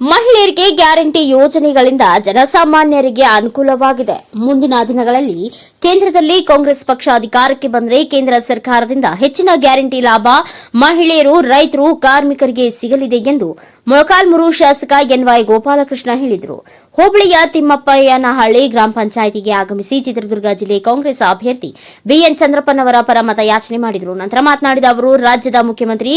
ಮಹಿಳೆಯರಿಗೆ ಗ್ಯಾರಂಟಿ ಯೋಜನೆಗಳಿಂದ ಜನಸಾಮಾನ್ಯರಿಗೆ ಅನುಕೂಲವಾಗಿದೆ. ಮುಂದಿನ ದಿನಗಳಲ್ಲಿ ಕೇಂದ್ರದಲ್ಲಿ ಕಾಂಗ್ರೆಸ್ ಪಕ್ಷ ಅಧಿಕಾರಕ್ಕೆ ಬಂದರೆ ಕೇಂದ್ರ ಸರ್ಕಾರದಿಂದ ಹೆಚ್ಚಿನ ಗ್ಯಾರಂಟಿ ಲಾಭ ಮಹಿಳೆಯರು, ರೈತರು, ಕಾರ್ಮಿಕರಿಗೆ ಸಿಗಲಿದೆ ಎಂದು ಮೊಳಕಾಲ್ಮೂರು ಶಾಸಕ ಎನ್ವೈ ಗೋಪಾಲಕೃಷ್ಣ ಹೇಳಿದರು. ಹೋಬಳಿಯ ತಿಮ್ಮಪ್ಪಯ್ಯನಹಳ್ಳಿ ಗ್ರಾಮ ಪಂಚಾಯಿತಿಗೆ ಆಗಮಿಸಿ ಚಿತ್ರದುರ್ಗ ಜಿಲ್ಲೆ ಕಾಂಗ್ರೆಸ್ ಅಭ್ಯರ್ಥಿ ಬಿಎನ್ ಚಂದ್ರಪ್ಪನವರ ಪರ ಮತಯಾಚನೆ ಮಾಡಿದರು. ನಂತರ ಮಾತನಾಡಿದ ಅವರು, ರಾಜ್ಯದ ಮುಖ್ಯಮಂತ್ರಿ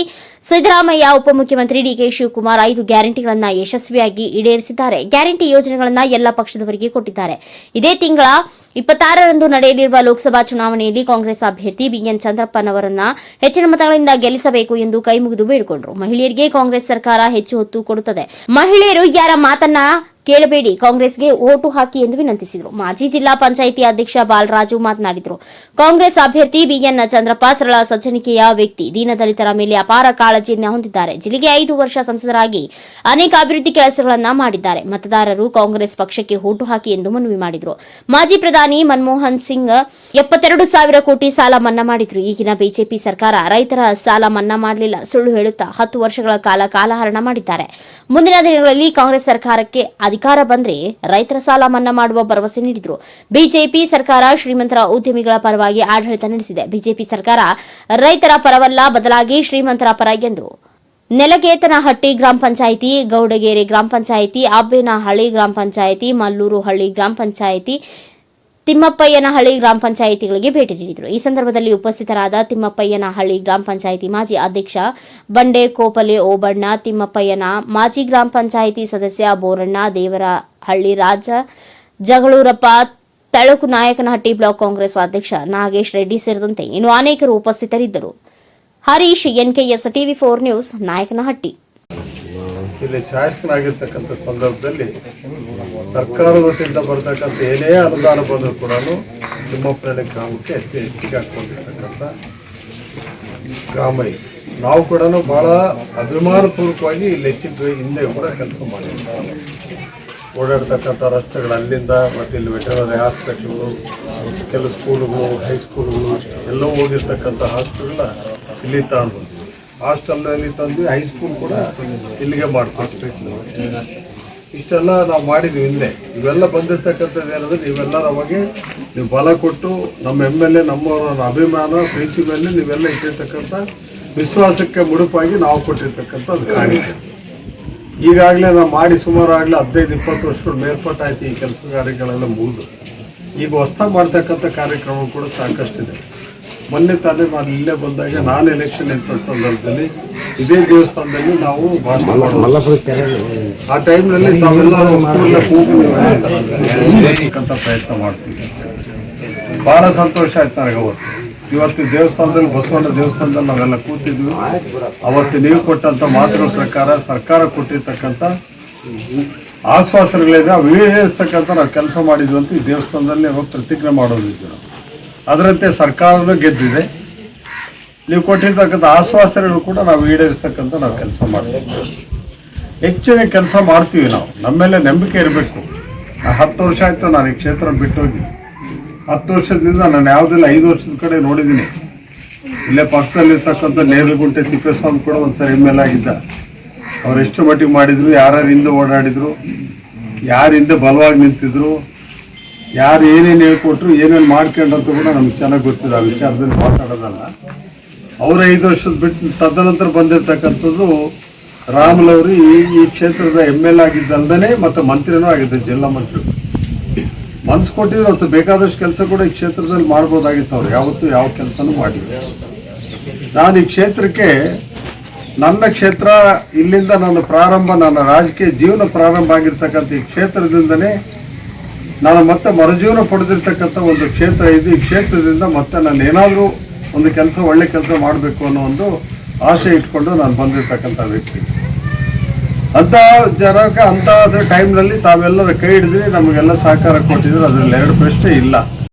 ಸಿದ್ದರಾಮಯ್ಯ, ಉಪಮುಖ್ಯಮಂತ್ರಿ ಡಿಕೆ ಶಿವಕುಮಾರ್ ಐದು ಗ್ಯಾರಂಟಿಗಳನ್ನು ಯಶಸ್ವಿಯಾಗಿ ಈಡೇರಿಸಿದ್ದಾರೆ. ಗ್ಯಾರಂಟಿ ಯೋಜನೆಗಳನ್ನು ಎಲ್ಲ ಪಕ್ಷದವರಿಗೆ ಕೊಟ್ಟಿದ್ದಾರೆ. ಇದೇ ತಿಂಗಳ ಇಪ್ಪತ್ತಾರರಂದು ನಡೆಯಲಿರುವ ಲೋಕಸಭಾ ಚುನಾವಣೆಯಲ್ಲಿ ಕಾಂಗ್ರೆಸ್ ಅಭ್ಯರ್ಥಿ ಬಿಎನ್ ಚಂದ್ರಪ್ಪನವರನ್ನ ಹೆಚ್ಚಿನ ಮತಗಳಿಂದ ಗೆಲ್ಲಿಸಬೇಕು ಎಂದು ಕೈಮುಗಿದು ಬೇಡಿಕೊಂಡರು. ಮಹಿಳೆಯರಿಗೆ ಕಾಂಗ್ರೆಸ್ ಸರ್ಕಾರ ಹೆಚ್ಚು ಹೊತ್ತು ಕೊಡುತ್ತದೆ. ಮಹಿಳೆಯರು ಯಾರ ಮಾತನ್ನ ಕೇಳಬೇಡಿ. ಕಾಂಗ್ರೆಸ್ಗೆ ಓಟು ಹಾಕಿ ಎಂದು ವಿನಂತಿಸಿದರು. ಮಾಜಿ ಜಿಲ್ಲಾ ಪಂಚಾಯಿತಿ ಅಧ್ಯಕ್ಷ ಬಾಲರಾಜು ಮಾತನಾಡಿದರು. ಕಾಂಗ್ರೆಸ್ ಅಭ್ಯರ್ಥಿ ಬಿಎನ್ ಚಂದ್ರಪ್ಪ ಸರಳ ಸಜ್ಜನಿಕೆಯ ವ್ಯಕ್ತಿ. ದೀನದಲಿತರ ಮೇಲೆ ಅಪಾರ ಕಾಳಜಿಯನ್ನು ಹೊಂದಿದ್ದಾರೆ. ಜಿಲ್ಲೆಗೆ ಐದು ವರ್ಷ ಸಂಸದರಾಗಿ ಅನೇಕ ಅಭಿವೃದ್ಧಿ ಕೆಲಸಗಳನ್ನ ಮಾಡಿದ್ದಾರೆ. ಮತದಾರರು ಕಾಂಗ್ರೆಸ್ ಪಕ್ಷಕ್ಕೆ ಓಟು ಹಾಕಿ ಎಂದು ಮನವಿ ಮಾಡಿದರು. ಮಾಜಿ ಪ್ರಧಾನಿ ಮನಮೋಹನ್ ಸಿಂಗ್ ಎಪ್ಪತ್ತೆರಡು ಸಾವಿರ ಕೋಟಿ ಸಾಲ ಮನ್ನಾ ಮಾಡಿದ್ರು. ಈಗಿನ ಬಿಜೆಪಿ ಸರ್ಕಾರ ರೈತರ ಸಾಲ ಮನ್ನಾ ಮಾಡಲಿಲ್ಲ. ಸುಳ್ಳು ಹೇಳುತ್ತಾ ಹತ್ತು ವರ್ಷಗಳ ಕಾಲ ಕಾಲಹರಣ ಮಾಡಿದ್ದಾರೆ. ಮುಂದಿನ ದಿನಗಳಲ್ಲಿ ಕಾಂಗ್ರೆಸ್ ಸರ್ಕಾರಕ್ಕೆ ಅಧಿಕಾರ ಬಂದ್ರೆ ರೈತರ ಸಾಲ ಮನ್ನಾ ಮಾಡುವ ಭರವಸೆ ನೀಡಿದ್ರು. ಬಿಜೆಪಿ ಸರ್ಕಾರ ಶ್ರೀಮಂತರ ಉದ್ಯಮಿಗಳ ಪರವಾಗಿ ಆಡಳಿತ ನಡೆಸಿದೆ. ಬಿಜೆಪಿ ಸರ್ಕಾರ ರೈತರ ಪರವಲ್ಲ ಬದಲಾಗಿ ಶ್ರೀಮಂತರ ಪರ ಎಂದರು ನೆಲಗೇತನಹಟ್ಟಿ ಗ್ರಾಮ ಪಂಚಾಯಿತಿ, ಗೌಡಗೇರಿ ಗ್ರಾಮ ಪಂಚಾಯಿತಿ ಅಬ್ಬೇನಹಳ್ಳಿ ಗ್ರಾಮ ಪಂಚಾಯಿತಿ ಮಲ್ಲೂರು ಹಳ್ಳಿ ಗ್ರಾಮ ಪಂಚಾಯಿತಿ ತಿಮ್ಮಪ್ಪಯ್ಯನಹಳ್ಳಿ ಗ್ರಾಮ ಪಂಚಾಯಿತಿಗಳಿಗೆ ಭೇಟಿ ನೀಡಿದರು. ಈ ಸಂದರ್ಭದಲ್ಲಿ ಉಪಸ್ಥಿತರಾದ ತಿಮ್ಮಪ್ಪಯ್ಯನಹಳ್ಳಿ ಗ್ರಾಮ ಪಂಚಾಯಿತಿ ಮಾಜಿ ಅಧ್ಯಕ್ಷ ಬಂಡೆ ಕೋಪಲೆ ಓಬಣ್ಣ, ತಿಮ್ಮಪ್ಪಯ್ಯನ ಮಾಜಿ ಗ್ರಾಮ ಪಂಚಾಯಿತಿ ಸದಸ್ಯ ಬೋರಣ್ಣ, ದೇವರಹಳ್ಳಿ ರಾಜ, ಜಗಳೂರಪ್ಪ, ತಳುಕು ನಾಯಕನಹಟ್ಟಿ ಬ್ಲಾಕ್ ಕಾಂಗ್ರೆಸ್ ಅಧ್ಯಕ್ಷ ನಾಗೇಶ್ ರೆಡ್ಡಿ ಸೇರಿದಂತೆ ಇನ್ನು ಅನೇಕರು ಉಪಸ್ಥಿತರಿದ್ದರು. Harish, NKS TV four news, Nayakanahatti. ಇಲ್ಲಿ ಶಾಸಕನಾಗಿರ್ತಕ್ಕಂಥ ಸಂದರ್ಭದಲ್ಲಿ ಸರ್ಕಾರದ ವತಿಯಿಂದ ಬರ್ತಕ್ಕಂಥ ಏನೇ ಅನುದಾನ ಬಂದರೂ ಕೂಡ ತಿಮ್ಮಪ್ಪನಹಳ್ಳಿ ಗ್ರಾಮಕ್ಕೆ ಹೆಚ್ಚು ಹೆಚ್ಚಿಗೆ ಹಾಕೊಂಡಿರ್ತಕ್ಕಂಥ ಗ್ರಾಮ ನಾವು ಕೂಡ ಬಹಳ ಅಭಿಮಾನಪೂರ್ವಕವಾಗಿ ಇಲ್ಲಿ ಹೆಚ್ಚಿಗೆ ಹಿಂದೆ ಕೂಡ ಕೆಲಸ ಮಾಡಿದ್ದೀವಿ ಓಡಾಡ್ತಕ್ಕಂಥ ರಸ್ತೆಗಳು ಅಲ್ಲಿಂದ ಮತ್ತು ಇಲ್ಲಿ ವೆಟನರಿ ಹಾಸ್ಪಿಟ್ಲು, ಕೆಲವು ಸ್ಕೂಲುಗಳು, ಹೈಸ್ಕೂಲುಗಳು ಎಲ್ಲೋ ಹೋಗಿರ್ತಕ್ಕಂಥ ಹಾಸ್ಪಿಟಲ್ನ ಇಲ್ಲಿ ತಗೊಂಡು ಹಾಸ್ಟೆಲ್ನಲ್ಲಿ ತಂದು ಹೈಸ್ಕೂಲ್ ಕೂಡ ಇಲ್ಲಿಗೆ ಮಾಡ್ತೀವಿ. ಇಷ್ಟೆಲ್ಲ ನಾವು ಮಾಡಿದ್ವಿ ಹಿಂದೆ. ಇವೆಲ್ಲ ಬಂದಿರ್ತಕ್ಕಂಥದ್ದು ಏನಂದ್ರೆ ನೀವೆಲ್ಲ ನಮಗೆ ನೀವು ಬಲ ಕೊಟ್ಟು ನಮ್ಮ ಎಂ ಎಲ್ ಎ ನಮ್ಮವರ ಅಭಿಮಾನ, ಪ್ರೀತಿ ಮೇಲೆ ನೀವೆಲ್ಲ ಇಟ್ಟಿರ್ತಕ್ಕಂಥ ವಿಶ್ವಾಸಕ್ಕೆ ಮುಡುಪಾಗಿ ನಾವು ಕೊಟ್ಟಿರ್ತಕ್ಕಂಥದ್ದು ಕಾಣಿಕೆ. ಈಗಾಗಲೇ ನಾವು ಮಾಡಿ ಸುಮಾರು ಆಗಲೇ ಹದಿನೈದು, ಇಪ್ಪತ್ತು ವರ್ಷಗಳ ಮೇಲ್ಪಟ್ಟಾಯ್ತು ಈ ಕೆಲಸ ಕಾರ್ಯಗಳೆಲ್ಲ ಮುಗಿದು. ಈಗ ಹೊಸ್ದಾಗಿ ಮಾಡ್ತಕ್ಕಂಥ ಕಾರ್ಯಕ್ರಮ ಕೂಡ ಸಾಕಷ್ಟಿದೆ. ಮೊನ್ನೆ ತಾನೇ ನಾನು ಇಲ್ಲೇ ಬಂದಾಗ ನಾನು ಎಲೆಕ್ಷನ್ ನಿಂತ ಸಂದರ್ಭದಲ್ಲಿ ಇದೇ ದೇವಸ್ಥಾನದಲ್ಲಿ ನಾವು ಆ ಮಾಡೋದು. ಟೈಮ್ನಲ್ಲಿ ನಾವೆಲ್ಲ ಪ್ರಯತ್ನ ಮಾಡ್ತೀವಿ. ಬಹಳ ಸಂತೋಷ ಆಯ್ತು ನನಗೆ ಅವತ್ತು. ಇವತ್ತು ದೇವಸ್ಥಾನದಲ್ಲಿ ಬಸವಣ್ಣ ದೇವಸ್ಥಾನದಲ್ಲಿ ನಾವೆಲ್ಲ ಕೂತಿದ್ವಿ. ಅವತ್ತು ನೀವು ಕೊಟ್ಟಂತ ಮಾತುಗಳ ಪ್ರಕಾರ ಸರ್ಕಾರ ಕೊಟ್ಟಿರ್ತಕ್ಕಂಥ ಆಶ್ವಾಸನೆಗಳಿದೆ ಅವು ಈಡೇರಿಸ್ತಕ್ಕಂಥ ನಾವು ಕೆಲಸ ಮಾಡಿದ್ವಿ ಅಂತ ಈ ದೇವಸ್ಥಾನದಲ್ಲಿ ಪ್ರತಿಜ್ಞೆ ಮಾಡೋದಿದ್ವಿ ನಾವು. ಅದರಂತೆ ಸರ್ಕಾರನೂ ಗೆದ್ದಿದೆ. ನೀವು ಕೊಟ್ಟಿರ್ತಕ್ಕಂಥ ಆಶ್ವಾಸನೆಗಳು ಕೂಡ ನಾವು ಈಡೇರಿಸ್ತಕ್ಕಂಥ ನಾವು ಕೆಲಸ ಮಾಡ್ತೀವಿ. ಹೆಚ್ಚಿನ ಕೆಲಸ ಮಾಡ್ತೀವಿ ನಾವು. ನಮ್ಮ ಮೇಲೆ ನಂಬಿಕೆ ಇರಬೇಕು. ಹತ್ತು ವರ್ಷ ಆಯಿತು ನಾನು ಈ ಕ್ಷೇತ್ರ ಬಿಟ್ಟೋಗಿ ಹತ್ತು ವರ್ಷದಿಂದ ನಾನು ಯಾವುದಿಲ್ಲ ಐದು ವರ್ಷದ ಕಡೆ ನೋಡಿದ್ದೀನಿ. ಇಲ್ಲೇ ಪಕ್ಕದಲ್ಲಿರ್ತಕ್ಕಂಥ ನೇರಲಗುಂಟೆ ತಿಪ್ಪೇಸ್ವಾಮಿ ಕೂಡ ಒಂದ್ಸರಿ ಎಂ ಎಲ್ ಆಗಿದ್ದ. ಅವ್ರು ಎಷ್ಟು ಮಟ್ಟಿಗೆ ಮಾಡಿದ್ರು, ಯಾರ್ಯಾರು ಹಿಂದೆ ಓಡಾಡಿದ್ರು ಯಾರು ಹಿಂದೆ ಬಲವಾಗಿ ನಿಂತಿದ್ರು ಯಾರು ಏನೇನು ಹೇಳ್ಕೊಟ್ರು, ಏನೇನು ಮಾಡ್ಕೊಂಡಂತ ಕೂಡ ನಮ್ಗೆ ಚೆನ್ನಾಗಿ ಗೊತ್ತಿದೆ ಆ ವಿಚಾರದಲ್ಲಿ ಮಾತಾಡೋದಲ್ಲ. ಅವರ ಐದು ವರ್ಷದ ಬಿಟ್ಟು ತದನಂತರ ಬಂದಿರತಕ್ಕಂಥದ್ದು ರಾಮುಲವರು ಈ ಕ್ಷೇತ್ರದ ಎಂ ಎಲ್ ಆಗಿದ್ದಲ್ದೇ ಮತ್ತು ಮಂತ್ರಿನೂ ಆಗಿದ್ದ ಜಿಲ್ಲಾ ಮಂತ್ರಿ. ಮನ್ಸು ಕೊಟ್ಟಿದ್ರು, ಅವತ್ತು ಬೇಕಾದಷ್ಟು ಕೆಲಸ ಕೂಡ ಈ ಕ್ಷೇತ್ರದಲ್ಲಿ ಮಾಡ್ಬೋದಾಗಿತ್ತು ಅವ್ರು. ಯಾವತ್ತೂ ಯಾವ ಕೆಲಸನೂ ಮಾಡಿದ್ರು ನಾನು ಈ ಕ್ಷೇತ್ರಕ್ಕೆ, ನನ್ನ ಕ್ಷೇತ್ರ, ಇಲ್ಲಿಂದ ನನ್ನ ಪ್ರಾರಂಭ, ನನ್ನ ರಾಜಕೀಯ ಜೀವನ ಪ್ರಾರಂಭ ಆಗಿರ್ತಕ್ಕಂಥ ಈ ಕ್ಷೇತ್ರದಿಂದನೇ ನಾನು ಮತ್ತೆ ಮರುಜೀವನ ಪಡೆದಿರ್ತಕ್ಕಂಥ ಒಂದು ಕ್ಷೇತ್ರ ಇದು, ಈ ಕ್ಷೇತ್ರದಿಂದ ಮತ್ತೆ ನಾನು ಏನಾದರೂ ಒಂದು ಕೆಲಸ, ಒಳ್ಳೆ ಕೆಲಸ ಮಾಡಬೇಕು ಅನ್ನೋ ಒಂದು ಆಸೆ ಇಟ್ಕೊಂಡು ನಾನು ಬಂದಿರ್ತಕ್ಕಂಥ ವ್ಯಕ್ತಿ. ಅಂಥ ಜನಕ್ಕೆ ಅಂತ ಟೈಮ್ನಲ್ಲಿ ತಾವೆಲ್ಲರ ಕೈ ಹಿಡಿದ್ರಿ ನಮಗೆಲ್ಲ ಸಹಕಾರ ಕೊಟ್ಟಿದ್ರು ಅದರಲ್ಲಿ ಎರಡು ಪ್ರಶ್ನೆ ಇಲ್ಲ.